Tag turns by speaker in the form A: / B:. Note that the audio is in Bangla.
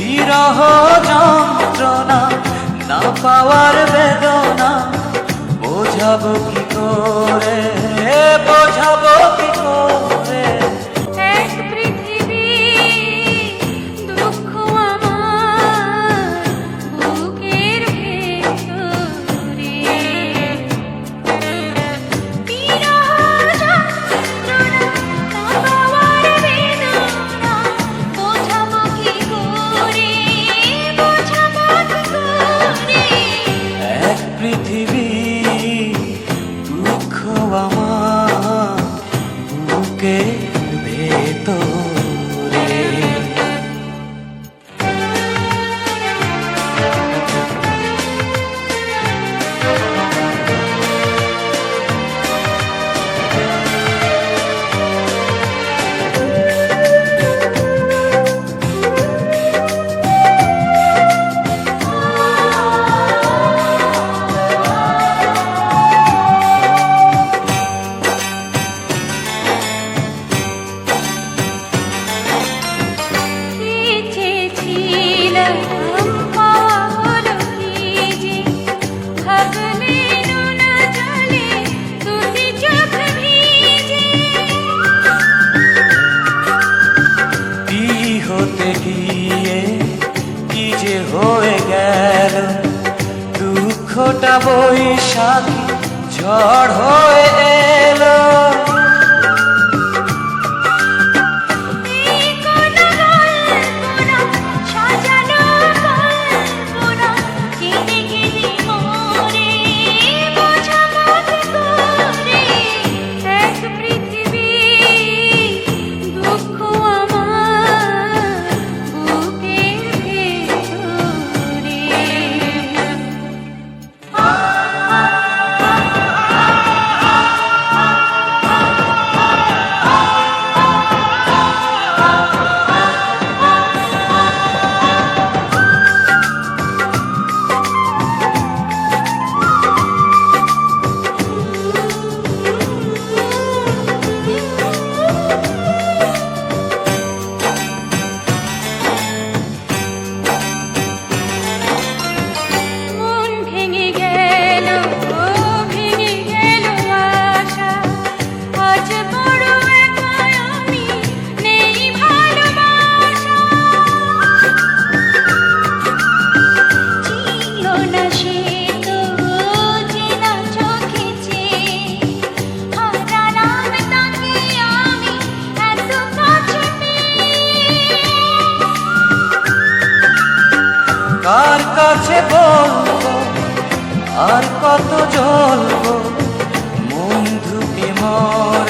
A: বিরহ যন্ত্রণা না পাওয়ার বেদনা বোঝাবো কি করে? বুকে ভেতর গিয়ে কি যে হয়ে গেল দুঃখটা বৈশাখী ঝড় হয়ে
B: কার কাছে
A: বলব আর কত জল বন্ধু ধুকে মর